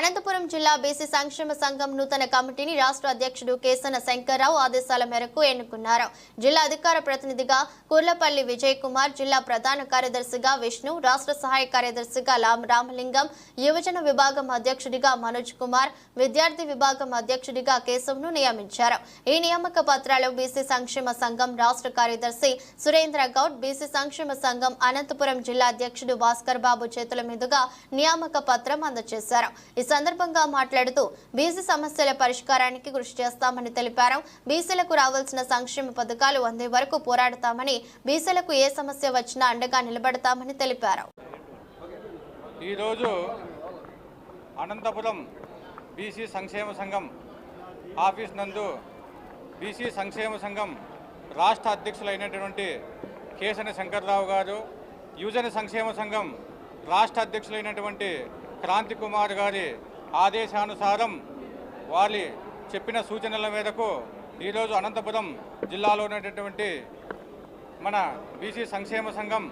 అనంతపురం జిల్లా బీసీ సంక్షేమ సంఘం నూతన కమిటీని రాష్ట్ర అధ్యక్షుడు కేసన శంకర్రావు ఆదేశాల మేరకు ఎన్నుకున్నారు. జిల్లా అధికార ప్రతినిధిగా కుర్లపల్లి విజయ్ కుమార్ జిల్లా ప్రధాన కార్యదర్శిగా విష్ణు రాష్ట్ర సహాయ కార్యదర్శిగా రామలింగం యువజన విభాగం అధ్యక్షుడిగా మనోజ్ కుమార్ విద్యార్థి విభాగం అధ్యక్షుడిగా కేశవ్ను నియమించారు. ఈ నియామక పత్రాలు బీసీ సంక్షేమ సంఘం రాష్ట్ర కార్యదర్శి సురేంద్ర గౌడ్ బీసీ సంక్షేమ సంఘం అనంతపురం జిల్లా అధ్యక్షుడు భాస్కర్ బాబు చేతుల మీదుగా నియామక పత్రం అందజేశారు. సందర్భంగా మాట్లాడుతూ బీసీ సమస్యల పరిష్కారానికి కృషి చేస్తామని తెలిపారు. బీసీలకు రావాల్సిన సంక్షేమ పథకాలు అందే వరకు పోరాడతామని బీసీలకు ఏ సమస్య వచ్చినా అండగా నిలబడతామని తెలిపారు. ఈరోజు అనంతపురం బీసీ సంక్షేమ సంఘం ఆఫీస్ నందు బీసీ సంక్షేమ సంఘం రాష్ట్ర అధ్యక్షులైనటువంటి కేసని శంకర్రావు గారు యువజన సంక్షేమ సంఘం రాష్ట్ర అధ్యక్షులైనటువంటి క్రాంతి కుమార్ గారి ఆదేశానుసారం వారి చెప్పిన సూచనల మేరకు ఈరోజు అనంతపురం జిల్లాలో ఉన్నటువంటి మన బీసీ సంక్షేమ సంఘం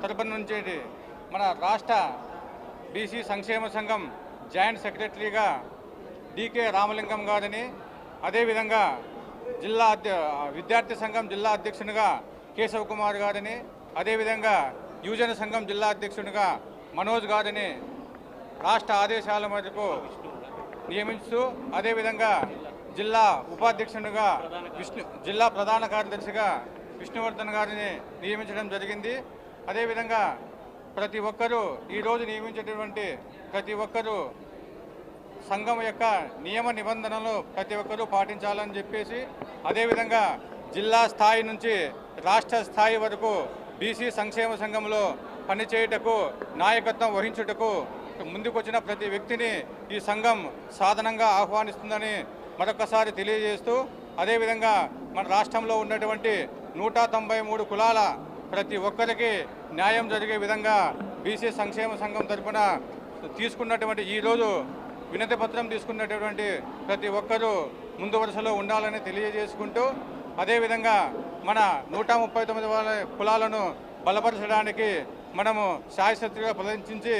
తరపున నుంచి మన రాష్ట్ర బీసీ సంక్షేమ సంఘం జాయింట్ సెక్రటరీగా డికే రామలింగం గారిని అదేవిధంగా జిల్లా అధ్య విద్యార్థి సంఘం జిల్లా అధ్యక్షునిగా కేశవ్ కుమార్ గారిని అదేవిధంగా యువజన సంఘం జిల్లా అధ్యక్షునిగా మనోజ్ గారిని రాష్ట్ర ఆదేశాల మేరకు నియమిస్తూ అదేవిధంగా జిల్లా ఉపాధ్యక్షునిగా విష్ణు జిల్లా ప్రధాన కార్యదర్శిగా విష్ణువర్ధన్ గారిని నియమించడం జరిగింది. అదేవిధంగా ప్రతి ఒక్కరూ ఈరోజు నియమించేటటువంటి ప్రతి ఒక్కరూ సంఘం యొక్క నియమ నిబంధనలు ప్రతి ఒక్కరూ పాటించాలని చెప్పేసి అదేవిధంగా జిల్లా స్థాయి నుంచి రాష్ట్ర స్థాయి వరకు బీసీ సంక్షేమ సంఘంలో పనిచేయుటకు నాయకత్వం వహించుటకు ముందుకొచ్చిన ప్రతి వ్యక్తిని ఈ సంఘం సాధనంగా ఆహ్వానిస్తుందని మరొకసారి తెలియజేస్తూ అదేవిధంగా మన రాష్ట్రంలో ఉన్నటువంటి నూట తొంభై మూడు కులాల ప్రతి ఒక్కరికి న్యాయం జరిగే విధంగా బీసీ సంక్షేమ సంఘం తరపున తీసుకున్నటువంటి ఈరోజు వినతి పత్రం తీసుకున్నటువంటి ప్రతి ఒక్కరూ ముందు వరుసలో ఉండాలని తెలియజేసుకుంటూ అదేవిధంగా మన నూట ముప్పై తొమ్మిది కులాలను బలపరచడానికి మనము శాయశక్తిగా ప్రదర్శించి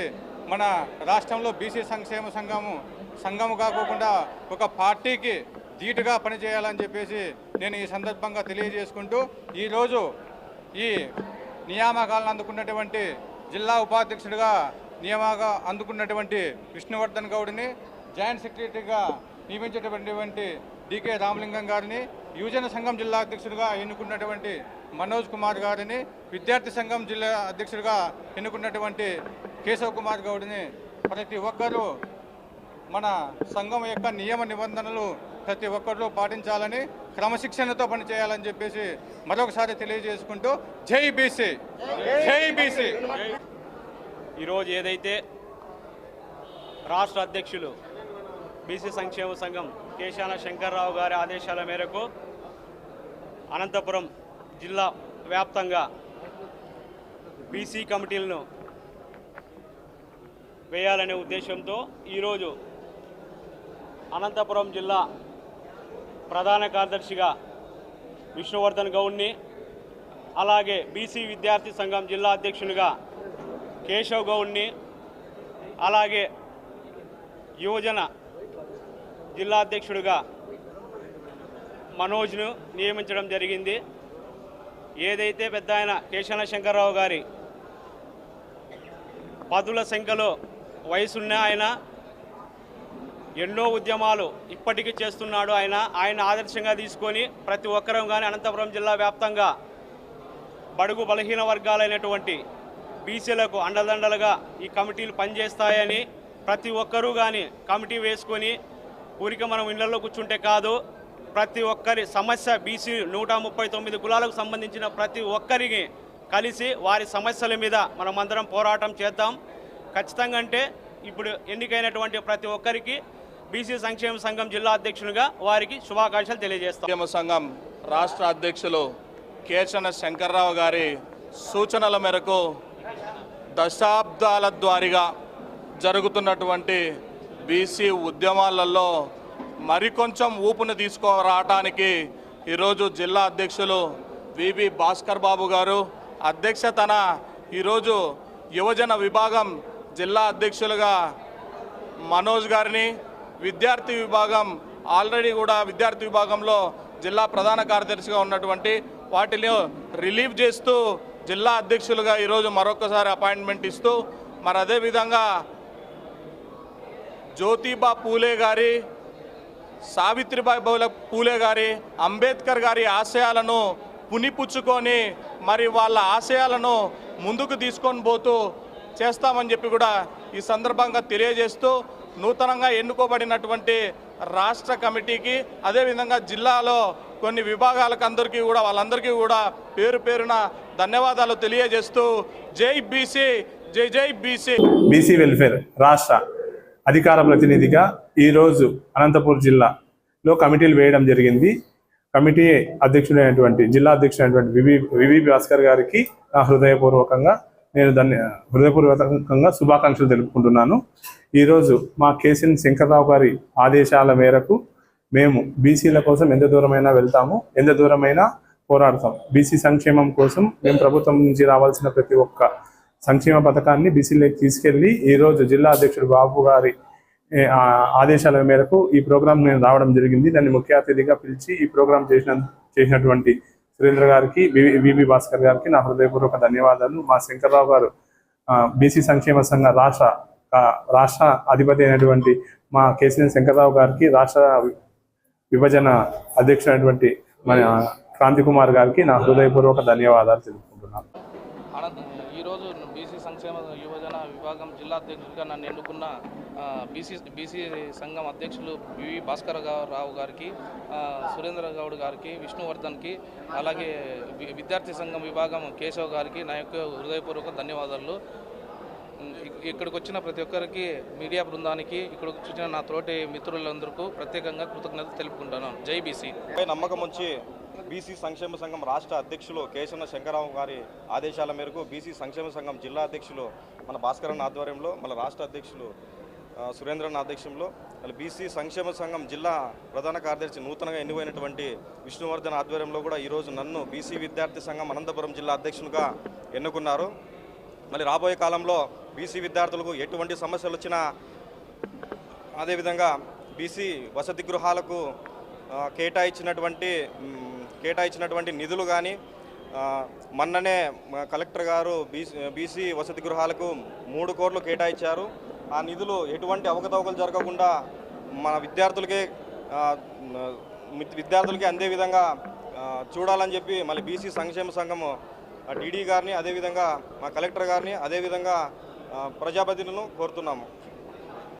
మన రాష్ట్రంలో బీసీ సంక్షేమ సంఘము సంఘము కాకుండా ఒక పార్టీకి ధీటుగా పనిచేయాలని చెప్పేసి నేను ఈ సందర్భంగా తెలియజేసుకుంటూ ఈరోజు ఈ నియామకాలను అందుకున్నటువంటి జిల్లా ఉపాధ్యక్షుడిగా నియామక అందుకున్నటువంటి విష్ణువర్ధన్ గౌడ్ని జాయింట్ సెక్రటరీగా నియమించేటటువంటి డికే రామలింగం గారిని యువజన సంఘం జిల్లా అధ్యక్షుడిగా ఎన్నుకున్నటువంటి మనోజ్ కుమార్ గారిని విద్యార్థి సంఘం జిల్లా అధ్యక్షుడిగా ఎన్నుకున్నటువంటి కేశవ్ కుమార్ గౌడ్ని ప్రతి ఒక్కరూ మన సంఘం యొక్క నియమ నిబంధనలు ప్రతి ఒక్కరూ పాటించాలని క్రమశిక్షణతో పనిచేయాలని చెప్పేసి మరొకసారి తెలియజేసుకుంటూ జై బీసీ! జై బీసీ! ఈరోజు ఏదైతే రాష్ట్ర అధ్యక్షులు బీసీ సంక్షేమ సంఘం కేశాన శంకర్రావు గారి ఆదేశాల మేరకు అనంతపురం జిల్లా వ్యాప్తంగా బీసీ కమిటీలను వేయాలనే ఉద్దేశంతో ఈరోజు అనంతపురం జిల్లా ప్రధాన కార్యదర్శిగా విష్ణువర్ధన్ గౌడ్ని అలాగే బీసీ విద్యార్థి సంఘం జిల్లా అధ్యక్షునిగా కేశవ్ గౌడ్ని అలాగే యువజన జిల్లా అధ్యక్షుడిగా మనోజ్ను నియమించడం జరిగింది. ఏదైతే పెద్ద ఆయన కేశవ శంకర్రావు గారి పదుల సంఖ్యలో వయసున్న ఆయన ఎన్నో ఉద్యమాలు ఇప్పటికీ చేస్తున్నాడు ఆయన. ఆయన ఆదర్శంగా తీసుకొని ప్రతి ఒక్కరం కానీ అనంతపురం జిల్లా వ్యాప్తంగా బడుగు బలహీన వర్గాలైనటువంటి బీసీలకు అండదండలుగా ఈ కమిటీలు పనిచేస్తాయని ప్రతి ఒక్కరూ కానీ కమిటీ వేసుకొని ఊరికి మనం ఇళ్ళలో కూర్చుంటే కాదు ప్రతి ఒక్కరి సమస్య బీసీ నూట ముప్పై తొమ్మిది కులాలకు సంబంధించిన ప్రతి ఒక్కరికి కలిసి వారి సమస్యల మీద మనమందరం పోరాటం చేద్దాం. ఖచ్చితంగా అంటే ఇప్పుడు ఎన్నికైనటువంటి ప్రతి ఒక్కరికి బీసీ సంక్షేమ సంఘం జిల్లా అధ్యక్షునిగా వారికి శుభాకాంక్షలు తెలియజేస్తాం. ఉద్యమ సంఘం రాష్ట్ర అధ్యక్షులు కేచన శంకర్రావు గారి సూచనల మేరకు దశాబ్దాల ద్వారిగా జరుగుతున్నటువంటి బీసీ ఉద్యమాలలో మరికొంచెం ఊపును తీసుకురావడానికి ఈరోజు జిల్లా అధ్యక్షులు వివి భాస్కర్ బాబు గారు అధ్యక్షతన ఈరోజు యువజన విభాగం జిల్లా అధ్యక్షులుగా మనోజ్ గారిని విద్యార్థి విభాగం ఆల్రెడీ కూడా విద్యార్థి విభాగంలో జిల్లా ప్రధాన కార్యదర్శిగా ఉన్నటువంటి వాటిని రిలీవ్ చేస్తూ జిల్లా అధ్యక్షులుగా ఈరోజు మరొకసారి అపాయింట్మెంట్ ఇస్తూ మరి అదేవిధంగా జ్యోతిబా పూలే గారి సావిత్రిబాయి బౌల పూలే గారి అంబేద్కర్ గారి ఆశయాలను పునిపుచ్చుకొని మరి వాళ్ళ ఆశయాలను ముందుకు తీసుకొని పోతూ చేస్తామని చెప్పి కూడా ఈ సందర్భంగా తెలియజేస్తూ నూతనంగా ఎన్నుకోబడినటువంటి రాష్ట్ర కమిటీకి అదేవిధంగా జిల్లాలో కొన్ని విభాగాలకు అందరికీ కూడా వాళ్ళందరికీ కూడా పేరు పేరున ధన్యవాదాలు తెలియజేస్తూ జై బీసీ జై జై బీసీ. బీసీ వెల్ఫేర్ రాష్ట్ర అధికార ప్రతినిధిగా ఈరోజు అనంతపూర్ జిల్లాలో కమిటీలు వేయడం జరిగింది. కమిటీ అధ్యక్షుడైనటువంటి జిల్లా అధ్యక్షుడైనటువంటి వివి వివి భాస్కర్ గారికి నా హృదయపూర్వకంగా నేను దాన్ని హృదయపూర్వకంగా శుభాకాంక్షలు తెలుపుకుంటున్నాను. ఈరోజు మా కేసీఎన్ శంకర్రావు గారి ఆదేశాల మేరకు మేము బీసీల కోసం ఎంత దూరమైనా వెళ్తాము ఎంత దూరమైనా పోరాడతాం. బీసీ సంక్షేమం కోసం మేము ప్రభుత్వం నుంచి రావాల్సిన ప్రతి ఒక్క సంక్షేమ పథకాన్ని బీసీలోకి తీసుకెళ్ళి ఈరోజు జిల్లా అధ్యక్షుడు బాబు గారి ఆదేశాల మేరకు ఈ ప్రోగ్రాం నేను రావడం జరిగింది. దాన్ని ముఖ్య అతిథిగా పిలిచి ఈ ప్రోగ్రాం చేసిన చేసినటువంటి సురేంద్ర గారికి వివి భాస్కర్ గారికి నా హృదయపూర్వక ధన్యవాదాలు. మా శంకర్రావు గారు బీసీ సంక్షేమ సంఘ రాష్ట్ర రాష్ట్ర అధిపతి అయినటువంటి మా కేసీఎన్ శంకర్రావు గారికి రాష్ట్ర విభజన అధ్యక్షుడైనటువంటి మన క్రాంతి కుమార్ గారికి నా హృదయపూర్వక ధన్యవాదాలు తెలుపుకుంటున్నాను. ఈరోజు బీసీ సంక్షేమ విభాగం జిల్లా అధ్యక్షుడిగా నన్ను ఎన్నుకున్న బీసీ బీసీ సంఘం అధ్యక్షులు వివి భాస్కర్ రావు గారికి సురేంద్ర గౌడ్ గారికి విష్ణువర్ధన్కి అలాగే వి- విద్యార్థి సంఘం విభాగం కేశవ్ గారికి నా యొక్క హృదయపూర్వక ధన్యవాదాలు. ఇక్కడికి వచ్చిన ప్రతి ఒక్కరికి మీడియా బృందానికి ఇక్కడికి వచ్చిన నా తోటి మిత్రులందరికీ ప్రత్యేకంగా కృతజ్ఞతలు తెలుపుకుంటున్నాను. జై బీసీ. నమ్మకం వచ్చి బీసీ సంక్షేమ సంఘం రాష్ట్ర అధ్యక్షులు కేశవ శంకరరావు గారి ఆదేశాల మేరకు బీసీ సంక్షేమ సంఘం జిల్లా అధ్యక్షులు మన భాస్కరన్ ఆధ్వర్యంలో మన రాష్ట్ర అధ్యక్షులు సురేంద్రన్ అధ్యక్షంలో మళ్ళీ బీసీ సంక్షేమ సంఘం జిల్లా ప్రధాన కార్యదర్శి నూతనంగా ఎన్నికైనటువంటి విష్ణువర్ధన్ ఆధ్వర్యంలో కూడా ఈరోజు నన్ను బీసీ విద్యార్థి సంఘం అనంతపురం జిల్లా అధ్యక్షునిగా ఎన్నుకున్నారు. మళ్ళీ రాబోయే కాలంలో బీసీ విద్యార్థులకు ఎటువంటి సమస్యలు వచ్చినా అదేవిధంగా బీసీ వసతి గృహాలకు కేటాయించినటువంటి కేటాయించినటువంటి నిధులు కానీ మొన్ననే కలెక్టర్ గారు బీసీ బీసీ వసతి గృహాలకు మూడు కోట్లు కేటాయించారు. ఆ నిధులు ఎటువంటి అవకతవకలు జరగకుండా మన విద్యార్థులకే విద్యార్థులకి అందే విధంగా చూడాలని చెప్పి మళ్ళీ బీసీ సంక్షేమ సంఘము డీడీ గారిని అదేవిధంగా మా కలెక్టర్ గారిని అదేవిధంగా ప్రజాప్రతినిధులను కోరుతున్నాము.